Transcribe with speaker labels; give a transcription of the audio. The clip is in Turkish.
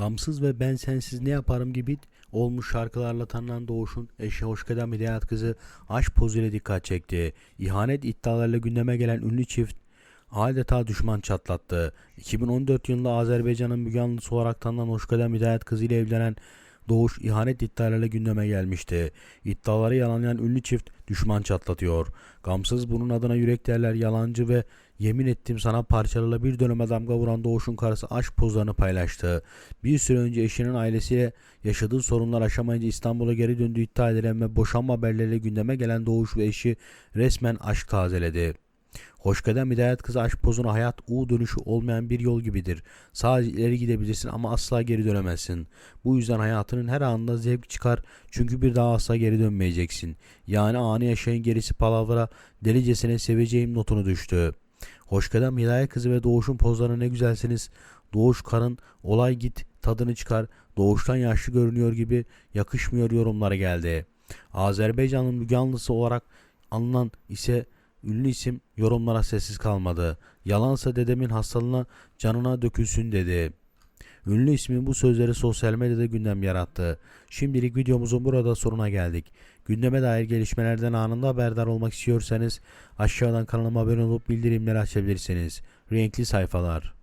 Speaker 1: Gamsız ve ben sensiz ne yaparım gibi olmuş şarkılarla tanınan Doğuş'un eşi Hoşgeden Hidayet kızı aşk pozuyla dikkat çekti. İhanet iddialarıyla gündeme gelen ünlü çift adeta düşman çatlattı. 2014 yılında Azerbaycan'ın Müge Anlısı olarak tanınan Hoşgeden Hidayet kızı ile evlenen Doğuş ihanet iddialarıyla gündeme gelmişti. İddiaları yalanlayan ünlü çift düşman çatlatıyor. Gamsız bunun adına yürek derler yalancı ve yemin ettim sana parçalarla bir döneme damga vuran Doğuş'un karısı aşk pozlarını paylaştı. Bir süre önce eşinin ailesiyle yaşadığı sorunlar aşamayınca İstanbul'a geri döndüğü iddia edilen ve boşanma haberleriyle gündeme gelen Doğuş ve eşi resmen aşk tazeledi. Hoşgeden Hidayet kızı aşk pozunu hayat U dönüşü olmayan bir yol gibidir. Sadece ileri gidebilirsin ama asla geri dönemezsin. Bu yüzden hayatının her anında zevk çıkar çünkü bir daha asla geri dönmeyeceksin. Yani anı yaşayın gerisi palavra delicesine seveceğim notunu düştü. Hoşgeden Hidayet kızı ve Doğuş'un pozlarına ne güzelsiniz. Doğuş karın olay git tadını çıkar. Doğuştan yaşlı görünüyor gibi yakışmıyor yorumlara geldi. Azerbaycan'ın Müge olarak anılan ise ünlü isim yorumlara sessiz kalmadı. Yalansa dedemin hastalığına canına dökülsün dedi. Ünlü ismin bu sözleri sosyal medyada gündem yarattı. Şimdilik videomuzun burada sonuna geldik. Gündeme dair gelişmelerden anında haberdar olmak istiyorsanız aşağıdan kanalıma abone olup bildirimleri açabilirsiniz. Renkli sayfalar.